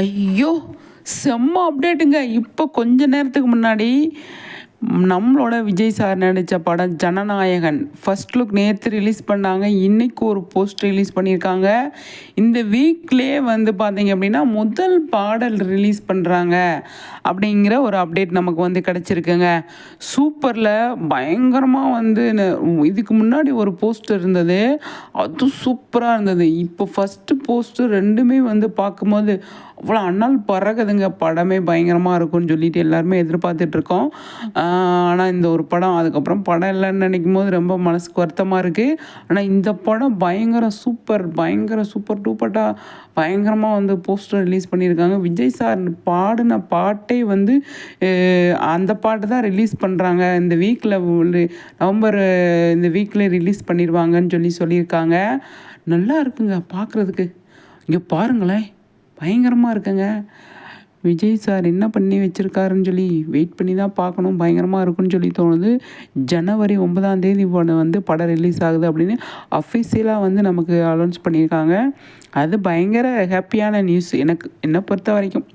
ஐயோ செம்ம அப்டேட்டுங்க இப்போ கொஞ்ச நேரத்துக்கு முன்னாடி நம்மளோட விஜய் சார் நடித்த படம் ஜனநாயகன். ஃபர்ஸ்ட் லுக் நேற்று ரிலீஸ் பண்ணாங்க. இன்றைக்கி ஒரு போஸ்ட் ரிலீஸ் பண்ணியிருக்காங்க. இந்த வீக்லேயே வந்து பார்த்தீங்க அப்படின்னா முதல் பாடல் ரிலீஸ் பண்ணுறாங்க அப்படிங்கிற ஒரு அப்டேட் நமக்கு வந்து கிடச்சிருக்குங்க. சூப்பரில் பயங்கரமாக வந்து இதுக்கு முன்னாடி ஒரு போஸ்ட் இருந்தது. அது சூப்பராக இருந்தது. இப்போ ஃபஸ்ட்டு போஸ்ட்டு ரெண்டுமே வந்து பார்க்கும்போது அவ்வளோ அண்ணால் பறகுதுங்க படமே பயங்கரமாக இருக்கும்னு சொல்லிட்டு எல்லாருமே எதிர்பார்த்துட்ருக்கோம் ஆனால் இந்த ஒரு படம் அதுக்கப்புறம் படம் இல்லைன்னு நினைக்கும் போது ரொம்ப மனசுக்கு வருத்தமாக இருக்குது ஆனால் இந்த படம் பயங்கர சூப்பர் பயங்கர சூப்பர் டூப்பட்டாக பயங்கரமாக வந்து போஸ்டர் ரிலீஸ் பண்ணியிருக்காங்க. விஜய் சார் பாடின பாட்டே வந்து அந்த பாட்டு தான் ரிலீஸ் பண்ணுறாங்க இந்த வீக்கில் நவம்பர் இந்த வீக்கில் ரிலீஸ் பண்ணிடுவாங்கன்னு சொல்லி சொல்லியிருக்காங்க. நல்லா இருக்குங்க பார்க்குறதுக்கு இங்கே பாருங்களேன் பயங்கரமாக இருக்குங்க. விஜய் சார் என்ன பண்ணி வச்சுருக்காருன்னு சொல்லி வெயிட் பண்ணி தான் பார்க்கணும் பயங்கரமாக இருக்குன்னு சொல்லி தோணுது. ஜனவரி ஒன்பதாம் தேதி ஒன்று வந்து படம் ரிலீஸ் ஆகுது அப்படின்னு அஃபிஷியலாக வந்து நமக்கு அனௌன்ஸ் பண்ணியிருக்காங்க. அது பயங்கர ஹாப்பியான நியூஸ் எனக்கு என்னை பொறுத்த வரைக்கும்